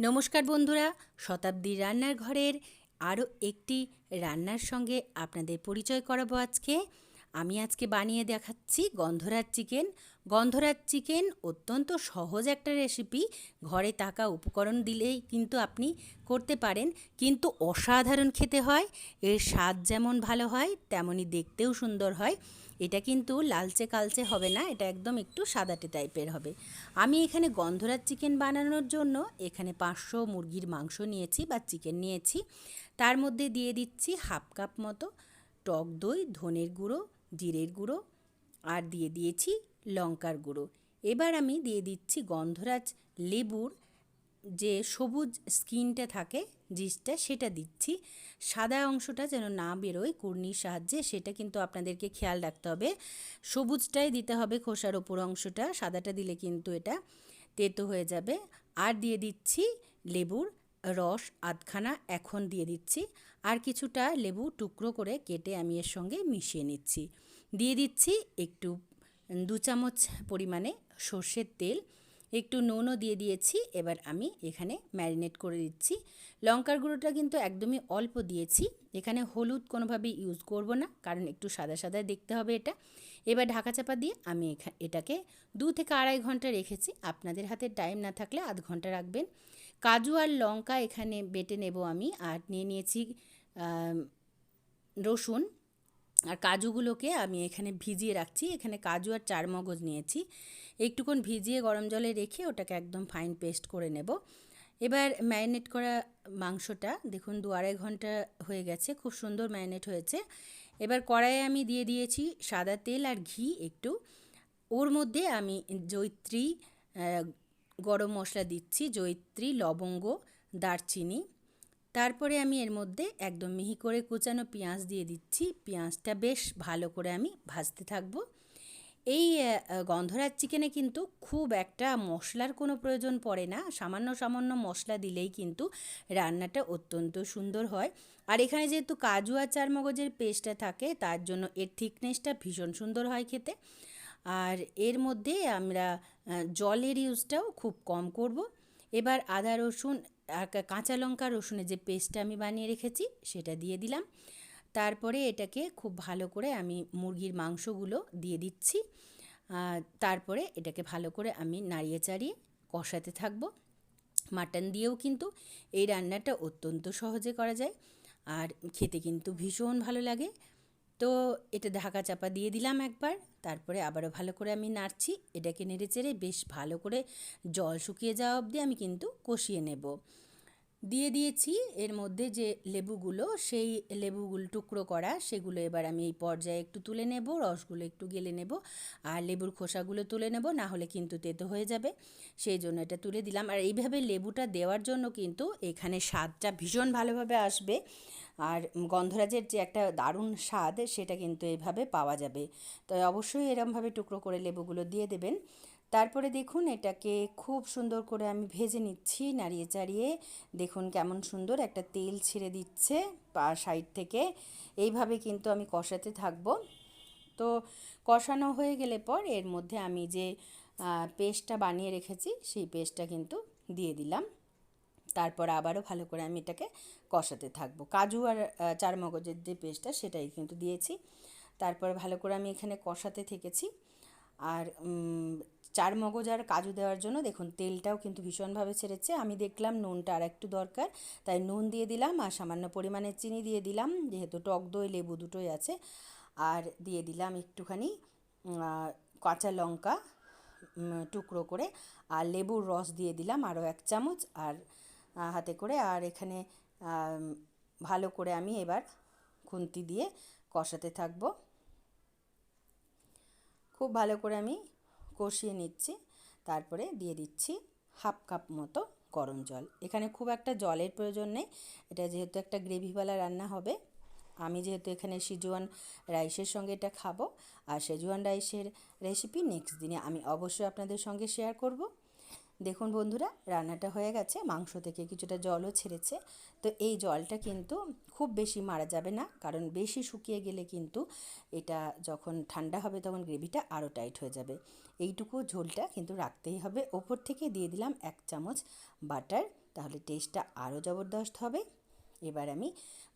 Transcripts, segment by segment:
নমস্কার বন্ধুরা শতাব্দী রান্নার ঘরের আরও একটি রান্নার সঙ্গে আপনাদের পরিচয় করাবো আজকে। আমি আজকে বানিয়ে দেখাচ্ছি গন্ধরাজ চিকেন। গন্ধরাজ চিকেন অত্যন্ত সহজ একটা রেসিপি ঘরে থাকা উপকরণ দিলেই কিন্তু আপনি করতে পারেন। কিন্তু অসাধারণ খেতে হয়। এর স্বাদ যেমন ভালো হয়, তেমনই দেখতেও সুন্দর হয়। এটা কিন্তু লালচে কালচে হবে না, এটা একদম একটু সাদাটে টাইপের হবে। আমি এখানে গন্ধরাজ চিকেন বানানোর জন্য এখানে পাঁচশো মুরগির মাংস নিয়েছি বা চিকেন নিয়েছি। তার মধ্যে দিয়ে দিচ্ছি হাফ কাপ মতো টক দই, ধনের গুঁড়ো জিরের গুঁড়ো আর দিয়ে দিয়েছি লঙ্কার গুঁড়ো। এবার আমি দিয়ে দিচ্ছি গন্ধরাজ লেবুর যে সবুজ স্কিনটা থাকে, জিসটা, সেটা দিচ্ছি। সাদা অংশটা যেন না বেরোয় কুর্নির সাহায্যে, সেটা কিন্তু আপনাদেরকে খেয়াল রাখতে হবে। সবুজটাই দিতে হবে খোসার ওপর অংশটা, সাদাটা দিলে কিন্তু এটা তেতো হয়ে যাবে। আর দিয়ে দিচ্ছি লেবুর রস আধখানা এখন দিয়ে দিচ্ছি আর কিছুটা লেবু টুকরো করে কেটে আমি এর সঙ্গে মিশিয়ে নিচ্ছি। দিয়ে দিচ্ছি একটু দু চামচ পরিমাণে সর্ষের তেল, একটু নুনও দিয়ে দিয়েছি, এবার আমি এখানে ম্যারিনেট করে দিচ্ছি। লঙ্কার গুঁড়োটা কিন্তু একদমই অল্প দিয়েছি, এখানে হলুদ কোনোভাবেই ইউজ করব না, কারণ একটু সাদা সাদা দেখতে হবে এটা। এবার ঢাকা চাপা দিয়ে আমি এটাকে দু থেকে আড়াই ঘণ্টা রেখেছি, আপনাদের হাতে টাইম না থাকলে আধ ঘণ্টা রাখবেন। কাজু আর লঙ্কা এখানে বেটে নেব আমি, আর নিয়ে নিয়েছি রসুন। আর কাজুগুলোকে আমি এখানে ভিজিয়ে রাখছি। এখানে কাজু আর চার মগজ নিয়েছি। একটুক্ষণ ভিজিয়ে গরম জলে রেখে ওটাকে একদম ফাইন পেস্ট করে নেব। এবার ম্যারিনেট করা মাংসটা, দেখুন দু আড়াই ঘণ্টা হয়ে গেছে, খুব সুন্দর ম্যারিনেট হয়েছে। এবার কড়াইয়ে আমি দিয়ে দিয়েছি সাদা তেল আর ঘি একটু। ওর মধ্যে আমি জৈত্রী গরম মশলা দিচ্ছি জৈত্রী লবঙ্গ, দারচিনি। তারপরে আমি এর মধ্যে একদম মিহি করে কুচানো পেঁয়াজ দিয়ে দিচ্ছি। পেঁয়াজটা বেশ ভালো করে আমি ভাজতে থাকব। এই গন্ধরাজ চিকেনে কিন্তু খুব একটা মশলার কোনো প্রয়োজন পড়ে না। সামান্য সামান্য মশলা দিলেই কিন্তু রান্নাটা অত্যন্ত সুন্দর হয়। আর এখানে যেহেতু কাজু আর চার মগজের পেস্টটা থাকে, তার জন্য এর থিকনেসটা ভীষণ সুন্দর হয় খেতে। আর এর মধ্যে আমরা জলের ইউজটাও খুব কম করব। এবার আদা রসুন কাঁচা লঙ্কা রসুনের যে পেস্টটা আমি বানিয়ে রেখেছি, সেটা দিয়ে দিলাম। তারপরে এটাকে খুব ভালো করে আমি মুরগির মাংসগুলো দিয়ে দিচ্ছি। তারপরে এটাকে ভালো করে আমি নাড়িয়ে চাড়িয়ে কষাতে থাকব। মাটন দিয়েও কিন্তু এই রান্নাটা অত্যন্ত সহজে করা যায়। আর খেতে কিন্তু ভীষণ ভালো লাগে। তো এটা ঢাকা চাপা দিয়ে দিলাম একবার। তারপরে আবারও ভালো করে আমি নাড়ছি। এটাকে নেড়ে চেড়ে বেশ ভালো করে জল শুকিয়ে যাওয়া অবধি আমি কিন্তু কষিয়ে নেব। দিয়ে দিয়েছি। এর মধ্যে যে লেবুগুলো, সেই লেবুগুলো টুকরো করা, সেগুলো এবার আমি এই পর্যায়ে একটু তুলে নেব, রসগুলো একটু গেলে নেব, আর লেবুর খোসাগুলো তুলে নেব, না হলে কিন্তু তেতো হয়ে যাবে। সেই জন্য এটা তুলে দিলাম। আর এইভাবে লেবুটা দেওয়ার জন্য কিন্তু এখানে স্বাদটা ভীষণ ভালোভাবে আসবে। আর গন্ধরাজের যে একটা দারুণ স্বাদ, সেটা কিন্তু এইভাবে পাওয়া যাবে। তো অবশ্যই এরমভাবে টুকরো করে লেবুগুলো দিয়ে দেবেন। তারপরে দেখুন এটাকে খুব সুন্দর করে আমি ভেজে নিচ্ছি নাড়িয়ে চাড়িয়ে। দেখুন কেমন সুন্দর একটা তেল ছেড়ে দিচ্ছে পা সাইড থেকে। এইভাবে কিন্তু আমি কষাতে থাকব। তো কষানো হয়ে গেলে পর এর মধ্যে আমি যে পেস্টটা বানিয়ে রেখেছি সেই পেস্টটা কিন্তু দিয়ে দিলাম। তারপর আবারও ভালো করে আমি এটাকে কষাতে থাকব। কাজু আর চার মগজের যে পেস্টটা সেটাই কিন্তু দিয়েছি। তারপর ভালো করে আমি এখানে কষাতে থেকেছি। আর চার মগজ আর কাজু দেওয়ার জন্য দেখুন, তেলটাও কিন্তু ভীষণভাবে ছেড়েছে। আমি দেখলাম নুনটা আর একটু দরকার, তাই নুন দিয়ে দিলাম আর সামান্য পরিমাণে চিনি দিয়ে দিলাম, যেহেতু টক দই, লেবু দুটোই আছে। আর দিয়ে দিলাম একটুখানি কাঁচা লঙ্কা টুকরো করে, আর লেবুর রস দিয়ে দিলাম আরও এক চামচ, আর হাতে করে, আর এখানে ভালো করে আমি এবার খুন্তি দিয়ে কষাতে থাকব। খুব ভালো করে আমি কষিয়ে নিচ্ছি। তারপরে দিয়ে দিচ্ছি হাফ কাপ মতো গরম জল। এখানে খুব একটা জলের প্রয়োজন নেই। এটা যেহেতু একটা গ্রেভিওয়ালা রান্না হবে, আমি যেহেতু এখানে সিজুয়ান রাইসের সঙ্গে এটা খাব। আর সেজুয়ান রাইসের রেসিপি নেক্সট দিনে আমি অবশ্যই আপনাদের সঙ্গে শেয়ার করব। দেখুন বন্ধুরা, রান্নাটা হয়ে গেছে, মাংস থেকে কিছুটা জলও ছেড়েছে। তো এই জলটা কিন্তু খুব বেশি মারা যাবে না, কারণ বেশি শুকিয়ে গেলে কিন্তু এটা যখন ঠান্ডা হবে তখন গ্রেভিটা আরও টাইট হয়ে যাবে। এইটুকু ঝোলটা কিন্তু রাখতেই হবে। ওপর থেকে দিয়ে দিলাম এক চামচ বাটার, তাহলে টেস্টটা আরও জবরদস্ত হবে। এবার আমি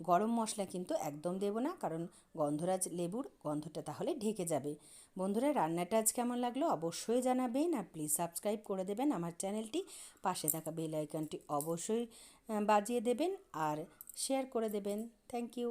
গরম মশলা কিন্তু একদম দেবো না, কারণ গন্ধরাজ লেবুর গন্ধটা তাহলে ঢেকে যাবে। বন্ধুরা, রান্নাটা আজ কেমন লাগল অবশ্যই জানাবেন আর প্লিজ সাবস্ক্রাইব করে দেবেন আমার চ্যানেলটি। পাশে থাকা বেল আইকনটি অবশ্যই বাজিয়ে দেবেন আর শেয়ার করে দেবেন। Thank you